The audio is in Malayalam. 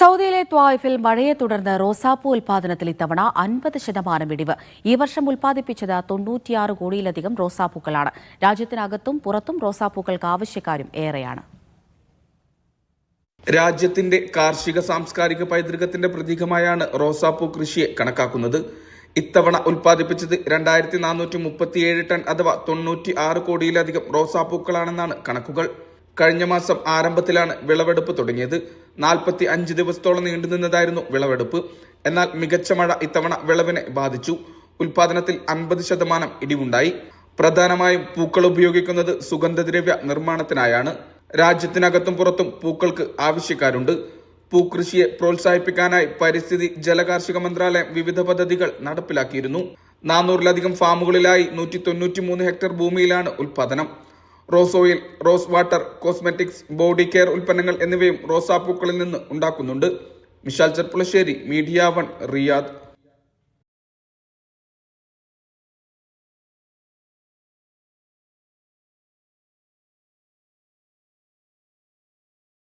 സൗദിയിലെ ത്വായിഫിൽ മഴയെ തുടർന്ന് റോസാപ്പൂ ഉൽപാദനത്തിൽ ഇത്തവണ അൻപത് ശതമാനം ഇടിവ്. ഈ വർഷം ഉൽപ്പാദിപ്പിച്ചത് തൊണ്ണൂറ്റിയാറ് കോടിയിലധികം റോസാപ്പൂക്കളാണ്. രാജ്യത്തിനകത്തും പുറത്തും റോസാപ്പൂക്കൾക്ക് ആവശ്യക്കാരും ഏറെയാണ്. രാജ്യത്തിന്റെ കാർഷിക സാംസ്കാരിക പൈതൃകത്തിന്റെ പ്രതീകമായാണ് റോസാപ്പൂ കൃഷിയെ കണക്കാക്കുന്നത്. ഇത്തവണ ഉൽപ്പാദിപ്പിച്ചത് രണ്ടായിരത്തി നാനൂറ്റി മുപ്പത്തിയേഴ് ടൺ അഥവാ തൊണ്ണൂറ്റി ആറ് കോടിയിലധികം റോസാപ്പൂക്കളാണെന്നാണ് കണക്കുകൾ. കഴിഞ്ഞ മാസം ആരംഭത്തിലാണ് വിളവെടുപ്പ് തുടങ്ങിയത്. നാൽപ്പത്തി അഞ്ച് ദിവസത്തോളം നീണ്ടുനിന്നതായിരുന്നു വിളവെടുപ്പ്. എന്നാൽ മികച്ച മഴ ഇത്തവണ വിളവിനെ ബാധിച്ചു. ഉൽപാദനത്തിൽ അൻപത് ശതമാനം ഇടിവുണ്ടായി. പ്രധാനമായും പൂക്കൾ ഉപയോഗിക്കുന്നത് സുഗന്ധദ്രവ്യ നിർമ്മാണത്തിനായാണ്. രാജ്യത്തിനകത്തും പുറത്തും പൂക്കൾക്ക് ആവശ്യക്കാരുണ്ട്. പൂക്കൃഷിയെ പ്രോത്സാഹിപ്പിക്കാനായി പരിസ്ഥിതി ജലകാർഷിക മന്ത്രാലയം വിവിധ പദ്ധതികൾ നടപ്പിലാക്കിയിരുന്നു. നാനൂറിലധികം ഫാമുകളിലായി നൂറ്റി തൊണ്ണൂറ്റി മൂന്ന് ഹെക്ടർ ഭൂമിയിലാണ് ഉൽപാദനം. Rose oil rose water cosmetics body care ഉൽപ്പന്നങ്ങൾ എന്നിവയും റോസാപ്പൂക്കളിൽ നിന്ന് ഉണ്ടാക്കുന്നുണ്ട്. Mishal Cherpulassery media one Riyadh.